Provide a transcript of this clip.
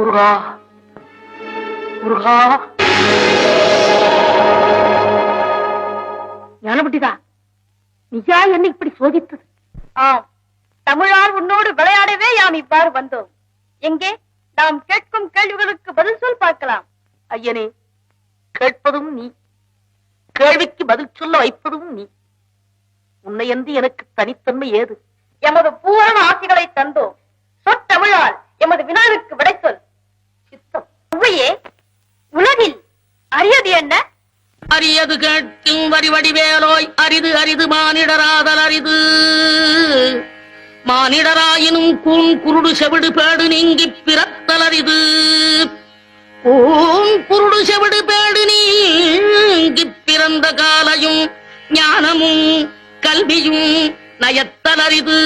முருகா முருகா. ஞானபட்டிதா நிஜா என்ன இப்படி சோதித்தது? ஆம் தமிழால் உன்னோடு விளையாடவே யாம் இவ்வாறு வந்தோம். எங்கே? நாம் கேட்கும் கேள்விகளுக்கு பதில் சொல் பார்க்கலாம். ஐயனே கேட்பதும் நீ. கேள்விக்கு பதில் சொல்ல வைப்பதும் நீ. உன்னையன்றி எனக்கு தனித்தன்மை ஏது? எமது பூரண ஆசிகளை தந்தோம் சொற்றமிழால் எமது வினாவிற்கு விடை சொல் இல்லையே உலகில் அரியது என்ன? அரியது கேட்கும் வரிவடி வேலோய் அரிது அரிது மானிடராதல் அரிது. மானிடராயினும் கூண் குருடு செவிடு பேடு நீங்கி பிறத்தல் அரிது. கூண் குருடு செவிடு பேடு நீங்கி பிறந்த காலையும் ஞானமும் கல்வியும் நயத்தல் அரிது.